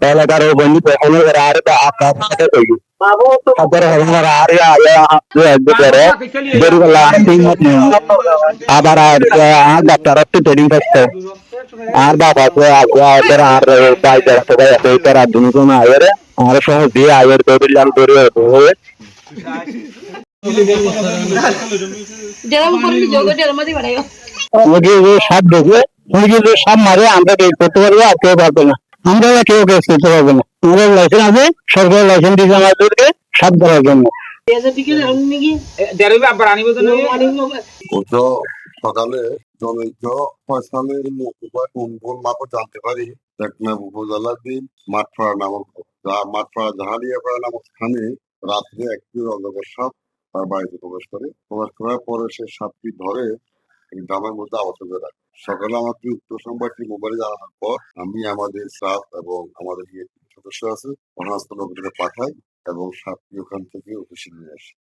পেছনে আর আপনার সাথে কইবি তারপরে আমার আর করে বেরিবেলা তিন মাস আবার আর বাবা তো আগে আর বাইরে ইতার আর দুনো কোনো আয়ের আর সহ দিয়ে আয়ের বেরিলাম ধরে হয়ে মুরগি যে সাপ ঢুকবে মুরগি সাপ মারে আমরা বের করতে পারব আর কেউ পারবে না আমরা কেউ কেস করতে পারব না। আমাদের লাইসেন্স আছে সরকার লাইসেন্স দিয়েছে আমাদেরকে সাপ ধরার জন্য। মাপও জানতে পারি। টেকনাফ মাঠপাড়া নামক মাঠপাড়া জাহালিয়াপাড়া নামক স্থানে রাত্রে একটি অন্ধকার সাপ তার বাড়িতে প্রবেশ করে। প্রবেশ করার পরে সে সাপটি ধরে একটি আমার মধ্যে আলোচনা রাখে সকালে আমাকে উত্তর সংবাদটি মোবাইলে জানানোর পর আমি আমাদের স্টাফ এবং আমাদের যে সদস্য আছে ঘটনাস্থলে ওখানে পাঠাই এবং সাপটি ওখান থেকে অফিসে নিয়ে আসি।